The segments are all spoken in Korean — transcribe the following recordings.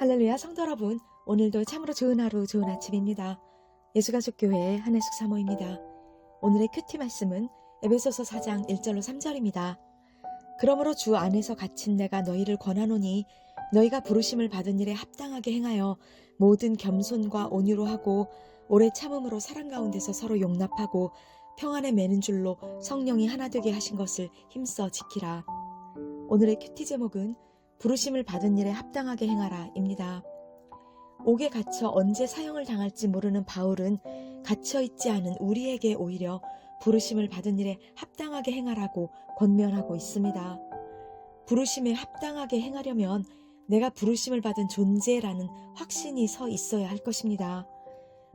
할렐루야 성도 여러분 오늘도 참으로 좋은 하루 좋은 아침입니다. 예수가족교회 한혜숙 사모입니다. 오늘의 큐티 말씀은 에베소서 4장 1절로 3절입니다. 그러므로 주 안에서 갇힌 내가 너희를 권하노니 너희가 부르심을 받은 일에 합당하게 행하여 모든 겸손과 온유로 하고 오래 참음으로 사랑 가운데서 서로 용납하고 평안에 매는 줄로 성령이 하나 되게 하신 것을 힘써 지키라. 오늘의 큐티 제목은 부르심을 받은 일에 합당하게 행하라입니다. 옥에 갇혀 언제 사형을 당할지 모르는 바울은 갇혀 있지 않은 우리에게 오히려 부르심을 받은 일에 합당하게 행하라고 권면하고 있습니다. 부르심에 합당하게 행하려면 내가 부르심을 받은 존재라는 확신이 서 있어야 할 것입니다.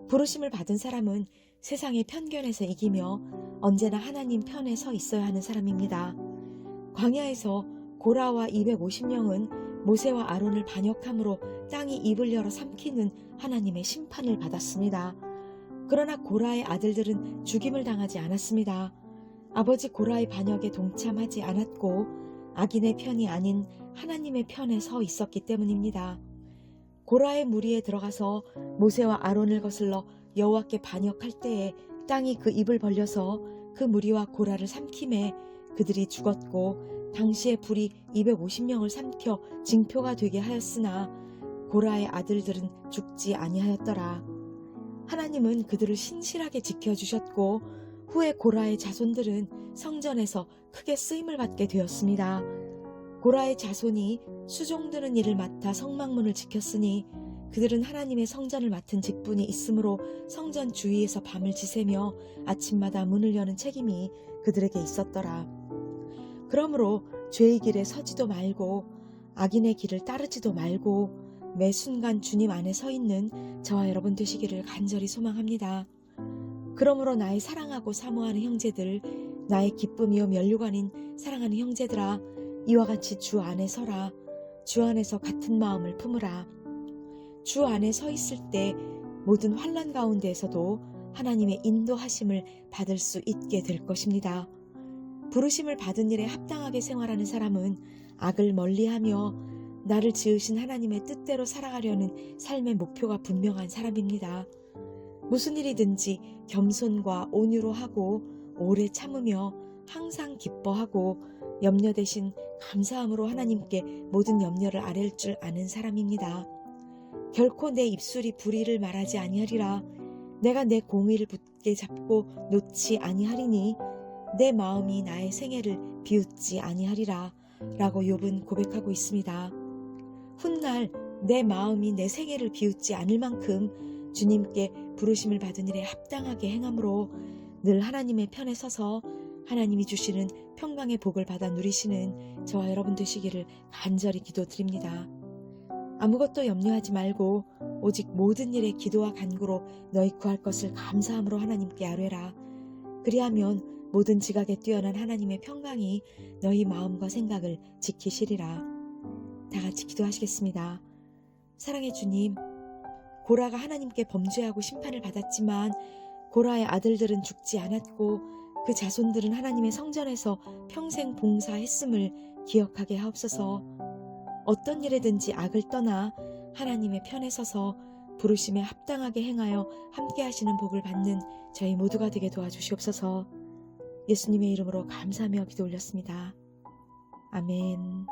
부르심을 받은 사람은 세상의 편견에서 이기며 언제나 하나님 편에 서 있어야 하는 사람입니다. 광야에서 고라와 250명은 모세와 아론을 반역함으로 땅이 입을 열어 삼키는 하나님의 심판을 받았습니다. 그러나 고라의 아들들은 죽임을 당하지 않았습니다. 아버지 고라의 반역에 동참하지 않았고 악인의 편이 아닌 하나님의 편에 서 있었기 때문입니다. 고라의 무리에 들어가서 모세와 아론을 거슬러 여호와께 반역할 때에 땅이 그 입을 벌려서 그 무리와 고라를 삼킴에 그들이 죽었고 당시에 불이 250명을 삼켜 징표가 되게 하였으나 고라의 아들들은 죽지 아니하였더라. 하나님은 그들을 신실하게 지켜주셨고 후에 고라의 자손들은 성전에서 크게 쓰임을 받게 되었습니다. 고라의 자손이 수종드는 일을 맡아 성막문을 지켰으니 그들은 하나님의 성전을 맡은 직분이 있으므로 성전 주위에서 밤을 지새며 아침마다 문을 여는 책임이 그들에게 있었더라. 그러므로 죄의 길에 서지도 말고 악인의 길을 따르지도 말고 매 순간 주님 안에 서 있는 저와 여러분 되시기를 간절히 소망합니다. 그러므로 나의 사랑하고 사모하는 형제들, 나의 기쁨이요 면류관인 사랑하는 형제들아, 이와 같이 주 안에 서라. 주 안에서 같은 마음을 품으라. 주 안에 서 있을 때 모든 환란 가운데에서도 하나님의 인도하심을 받을 수 있게 될 것입니다. 부르심을 받은 일에 합당하게 생활하는 사람은 악을 멀리하며 나를 지으신 하나님의 뜻대로 살아가려는 삶의 목표가 분명한 사람입니다. 무슨 일이든지 겸손과 온유로 하고 오래 참으며 항상 기뻐하고 염려 대신 감사함으로 하나님께 모든 염려를 아랠 줄 아는 사람입니다. 결코 내 입술이 불의를 말하지 아니하리라. 내가 내 공의를 붙게 잡고 놓지 아니하리니 내 마음이 나의 생애를 비웃지 아니하리라. 라고 욥은 고백하고 있습니다. 훗날 내 마음이 내 생애를 비웃지 않을 만큼 주님께 부르심을 받은 일에 합당하게 행함으로 늘 하나님의 편에 서서 하나님이 주시는 평강의 복을 받아 누리시는 저와 여러분 되시기를 간절히 기도드립니다. 아무것도 염려하지 말고 오직 모든 일에 기도와 간구로 너희 구할 것을 감사함으로 하나님께 아뢰라. 그리하면 모든 지각에 뛰어난 하나님의 평강이 너희 마음과 생각을 지키시리라. 다 같이 기도하시겠습니다. 사랑의 주님, 고라가 하나님께 범죄하고 심판을 받았지만 고라의 아들들은 죽지 않았고 그 자손들은 하나님의 성전에서 평생 봉사했음을 기억하게 하옵소서. 어떤 일에든지 악을 떠나 하나님의 편에 서서 부르심에 합당하게 행하여 함께 하시는 복을 받는 저희 모두가 되게 도와주시옵소서. 예수님의 이름으로 감사하며 기도 올렸습니다. 아멘.